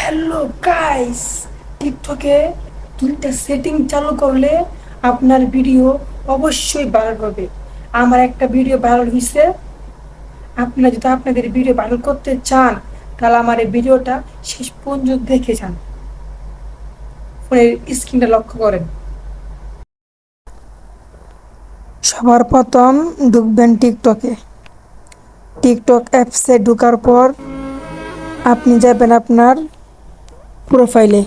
Hello guys টিকটকে দুইটা setting চালু করলে আপনার ভিডিও অবশ্যই ভাইরাল হবে। আমার একটা ভিডিও ভাইরাল হয়েছে আপনারা যদি আপনাদের ভিডিও ভাইরাল করতে চান, তাহলে আমার এই ভিডিওটা শেষ পর্যন্ত দেখে যান। ফোনের স্ক্রিনটা লক্ষ্য করেন। সবার প্রথম ঢুকবেন টিকটকে টিকটক অ্যাপসে ঢোকার পর আপনি যাবেন আপনার প্রোফাইলে।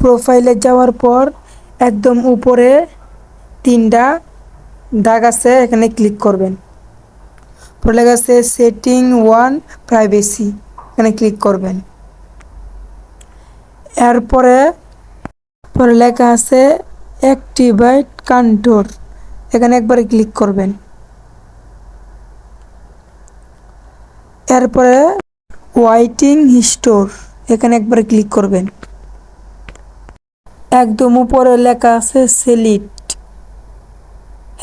প্রোফাইলে যাওয়ার পর একদম উপরে তিনটা দাগ আছে, এখানে ক্লিক করবেন। পরে লেখা আছে, সেটিং ওয়ান প্রাইভেসি এখানে ক্লিক করবেন। এরপরে, পরে লেখা আছে, অ্যাক্টিভেট কন্ট্রোল এখানে একবারে ক্লিক করবেন। এরপরে, ওয়াইটিং স্টোর এখানে একবারে ক্লিক করবেন। একদম উপরে লেখা আছে সেলিট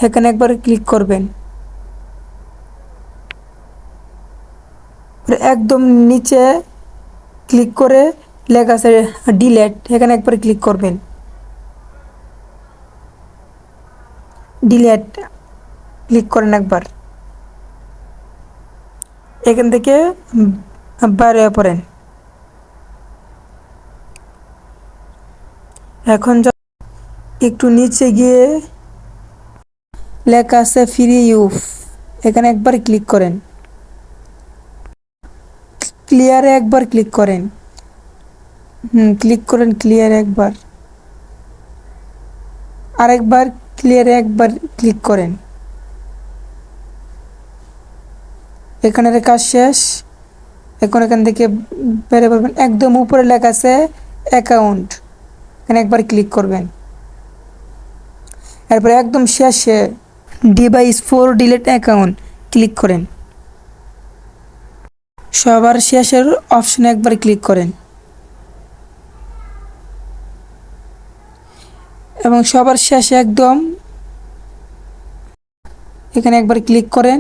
এখানে একবারে ক্লিক করবেন। একদম নিচে ক্লিক করে লেখা আছে ডিলেট এখানে একবারে ক্লিক করবেন। ডিলেট ক্লিক করেন একবার। এখান থেকে বাইরে পড়েন। এখন একটু নিচে গিয়ে লেখা আছে ফ্রি ইউফ। এখানে একবার ক্লিক করেন। ক্লিয়ারে একবার ক্লিক করেন। হুম, ক্লিক করেন ক্লিয়ারে একবার। আরেকবার ক্লিয়ারে একবার ক্লিক করেন। এখানের কাজ শেষ। এখন এখান থেকে বেরে পড়বেন। একদম উপরে লেখা আছে অ্যাকাউন্ট। একবার ক্লিক করবেন। এরপরে একদম শেষে device for delete account click করেন। সবার শেষের অপশনে একবার ক্লিক করেন। এবং সবার শেষে একদম এখানে একবার ক্লিক করেন।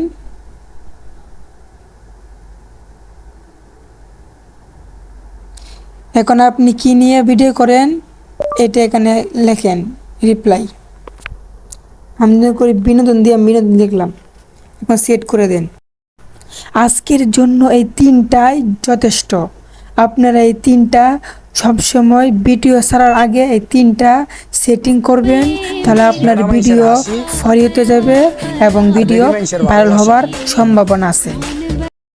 এখন আপনি কি নিয়ে ভিডিও করেন? এটা এখানে লেখেন রিপ্লাই আমি যখন করি বিনোদন দিয়ে বিনোদন লিখলাম এখন সেট করে দেন। আজকের জন্য এই তিনটাই যথেষ্ট। আপনারা এই তিনটা সবসময় ভিডিও ছাড়ার আগে এই তিনটা সেটিং করবেন তাহলে আপনার ভিডিও ফরিয়ে যাবে এবং ভিডিও ভাইরাল হওয়ার সম্ভাবনা আছে।